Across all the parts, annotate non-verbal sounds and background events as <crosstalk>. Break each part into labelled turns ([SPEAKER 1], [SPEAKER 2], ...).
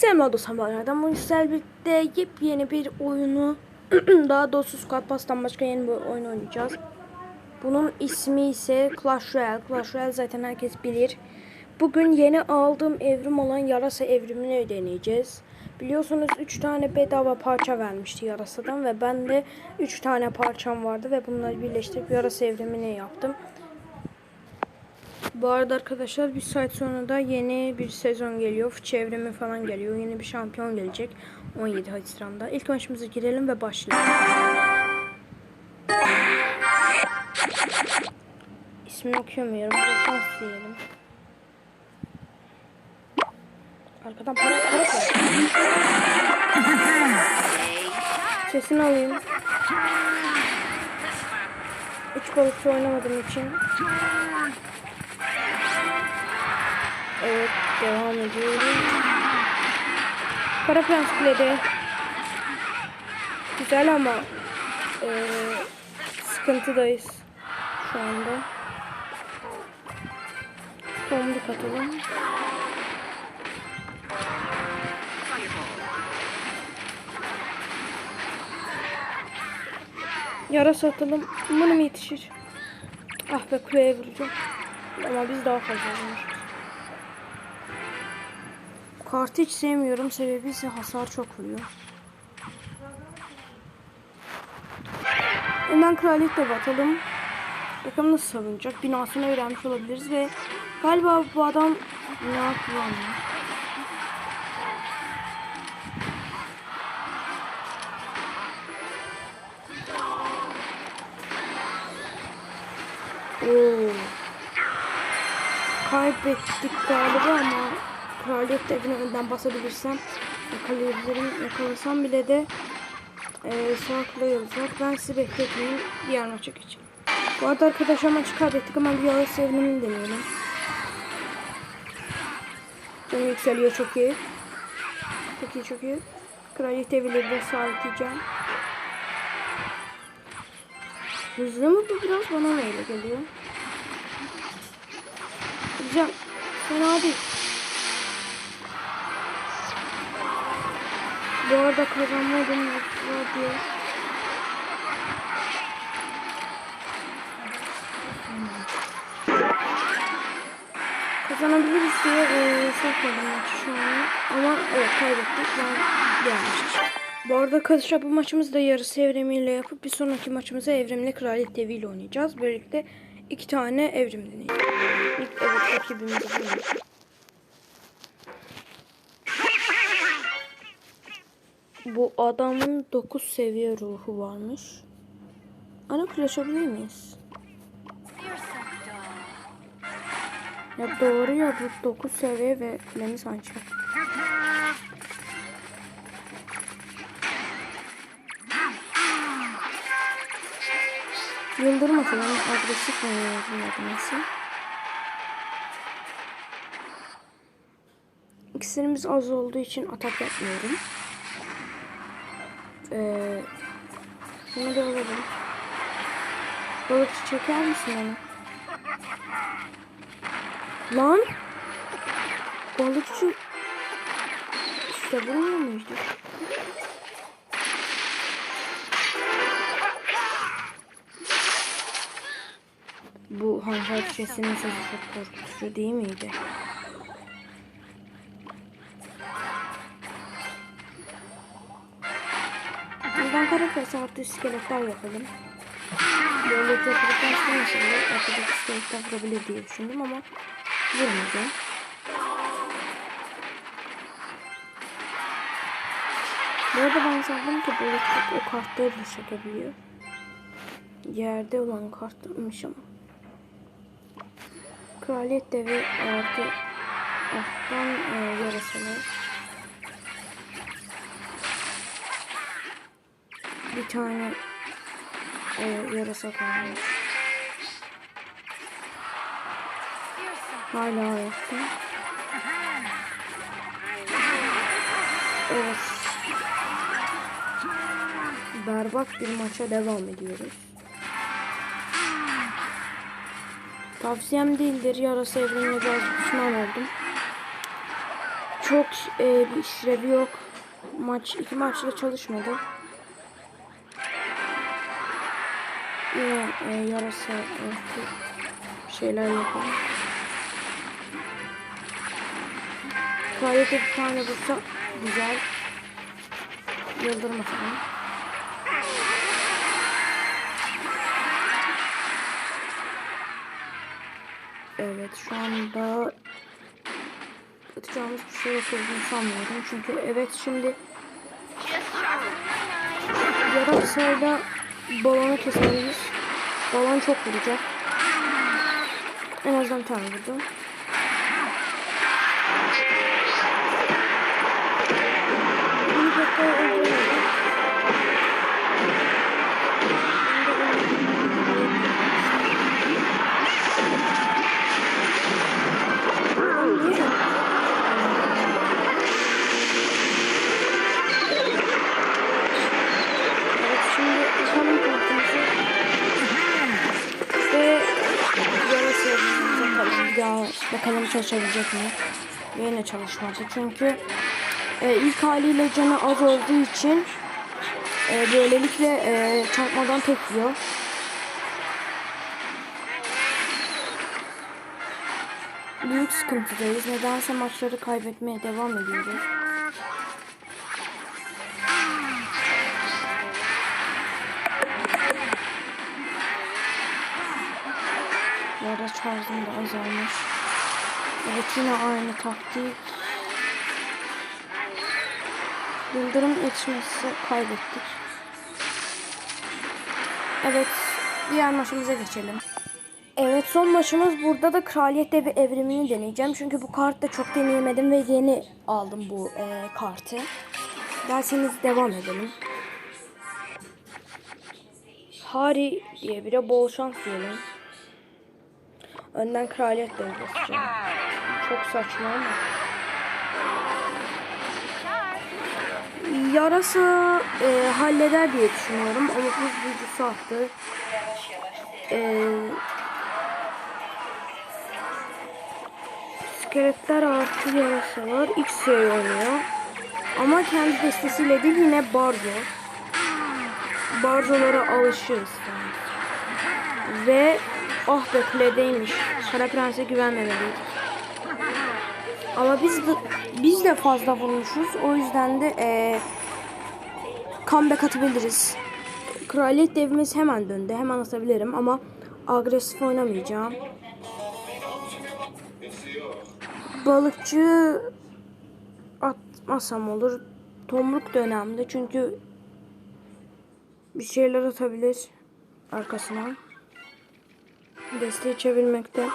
[SPEAKER 1] Sevme dostum bu Yüksel birlikte yepyeni bir oyunu <clears throat> daha doğrusu Squad Pass'tan başka yeni bir oyun oynayacağız. Bunun ismi ise Clash Royale. Clash Royale zaten herkes bilir. Bugün yeni aldığım evrim olan yarasa evrimini deneyeceğiz. Biliyorsunuz 3 tane bedava parça vermişti yarasadan ve ben de 3 tane parçam vardı ve bunları birleştirip yarasa evrimini yaptım. Bu arada arkadaşlar bir saat sonra da yeni bir sezon geliyor. Çevrimi falan geliyor. Yeni bir şampiyon gelecek. 17 Haziran'da. İlk maçımıza girelim ve başlayalım. İsmini okuyamıyorum. Şans diyelim. Arkadan para para para. Sesini alayım. Hiç balıkçı oynamadığım için Evet devam ediyoruz. Kara Prens Kulede. Güzel ama e, sıkıntıdayız şu anda. Tomruk atalım. Yarasa atalım. Umarım yetişir. Ah be kuleye vuracağım. Ama biz daha fazla vurmuşuz. Kartı hiç sevmiyorum. Sebebi ise hasar çok vuruyor. Hemen kraliyet de batalım. Bakalım nasıl savunacak. Binasını öğrenmiş olabiliriz ve galiba bu adam yapıyor ama. Oo. Kaybettik galiba ama kraliyet evine önden basabilirsem yakalayabilirim. Yakalasam bile de e, sağ kolay olacak. Ben sizi bekletmeyeyim. Diğer maça geçelim. Bu arada arkadaşlar maçı kaybettik ama bir yağız evrimini deneyelim. Canı yükseliyor çok iyi. Çok iyi çok iyi. Kraliyet eviyle de sahipleyeceğim. Hızlı mı bu biraz bana mı öyle geliyor? Güzel. Fena değil. Bu arada kazanma ödülümüz var diye. Kazanabiliriz diye e, sakladım şu an. Ama evet kaybettik. Ben gelmiştim. Bu arada arkadaşlar bu maçımızı da yarısı evrimiyle yapıp bir sonraki maçımızı evrimli kraliyet deviyle oynayacağız. Böylelikle iki tane evrim deneyeceğiz. İlk evet rakibimiz bu. Bu adamın 9 seviye ruhu varmış. Ana ulaşabilir miyiz? Ya doğru ya bu 9 seviye ve kulemiz ancak. Yıldırım atalım. Agresif oynuyoruz nedense. İksirimiz az olduğu için atak yapmıyorum. Ee, şunu da alalım. Balıkçı çeker misin onu? Lan! Balıkçı işte bulmuyor muydu? Bu hançer şişesinin sesi çok korkutucu değil miydi? Ben karakterse artı iskeletler yapalım. Böyle yapıldıktan sonra şimdi arkadaki iskeletler vurabilir diye düşündüm ama vurmadı. Bu arada ben sandım ki böyle o kartları da çekebiliyor. Yerde olan kartlarmış ama. Kraliyet devi artı alttan e, yarasalar. Bir tane e, yarasa kalmış. Hala ayakta. Evet. Berbat bir maça devam ediyoruz. Tavsiyem değildir. Yarasa evrenine biraz pişman oldum. çok e, bir işlevi yok. Maç iki maçta çalışmadı. Yine e, yarasa e, şeyler yapalım. Tuvalete bir tane bulsa güzel. Yıldırım atalım. Evet şu anda atacağımız bir şey olduğunu sanmıyorum. Çünkü evet şimdi yarasayla balonu keseriz. Balon çok vuracak. En azından tane vurdu. Bunu hatta öldüremedim. Bakalım çalışabilecek mi? Yine çalışmadı çünkü e, ilk haliyle canı az olduğu için e, böylelikle e, çarpmadan tek. Büyük sıkıntıdayız. Nedense maçları kaybetmeye devam ediyoruz. Yara şarjım da azalmış. Evet yine aynı taktik. Yıldırım yetişmesi kaybettik. Evet diğer maçımıza geçelim. Evet son maçımız burada da Kraliyet Devi evrimini deneyeceğim. Çünkü bu kartta çok deneyemedim ve yeni aldım bu e, kartı. Derseniz devam edelim. Hari diye bire bol şans diyelim. Önden kraliyet basacağım. Çok saçma ama. Yarasa e, halleder diye düşünüyorum ama buz büyücüsü attı. E, iskeletler artı yarasa var. X-Ray oynuyor. Ama kendi destesiyle değil yine Barzo. Barzolara alışırız. Ve ah be kuledeymiş. Kara Prens'e güvenmemeliydik. Ama biz de, biz de fazla vurmuşuz. O yüzden de ee, comeback atabiliriz. Kraliyet devimiz hemen döndü. Hemen atabilirim ama agresif oynamayacağım. Balıkçı atmasam olur. Tomruk da önemli çünkü bir şeyler atabilir arkasına. Desteği çevirmekte.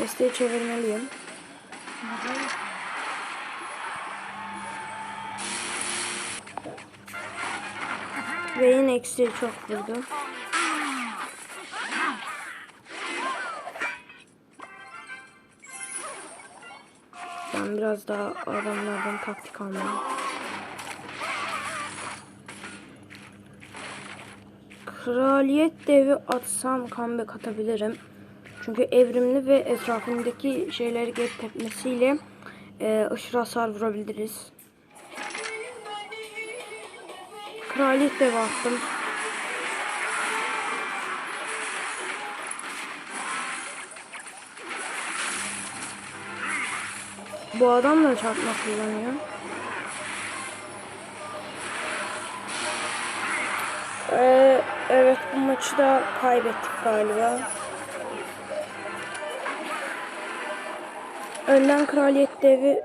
[SPEAKER 1] Desteği çevirmeliyim. Ve yine eksi çok vurdu. Ben biraz daha adamlardan taktik almalıyım. Kraliyet devi atsam comeback atabilirim. Çünkü evrimli ve etrafındaki şeyleri geri tepmesiyle e, aşırı hasar vurabiliriz. Kraliyet devi attım. Bu adam da çarpma kullanıyor. Ee, evet bu maçı da kaybettik galiba. Önden kraliyet devi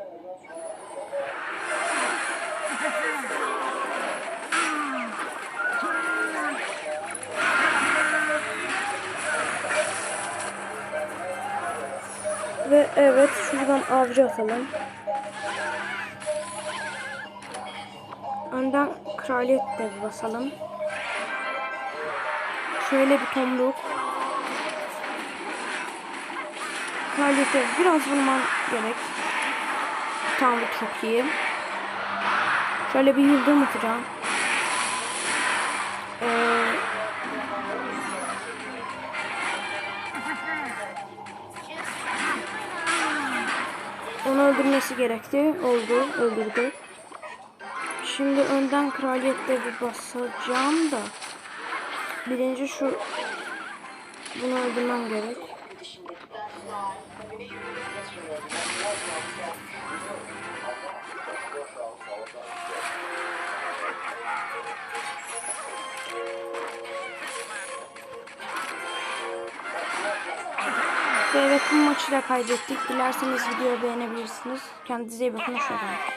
[SPEAKER 1] Ve evet şuradan avcı atalım. Önden kraliyet devi basalım. Şöyle bir tomruk. Devi biraz vurman gerek. Tamam çok iyi. Şöyle bir yıldırım atacağım. Ee, Onu öldürmesi gerekti. Oldu. Öldürdü. Şimdi önden kraliyette bir basacağım da. Birinci şu bunu öldürmem gerek. Ve evet bu maçı da kaybettik. Dilerseniz videoyu beğenebilirsiniz. Kendinize iyi bakın. Hoşçakalın.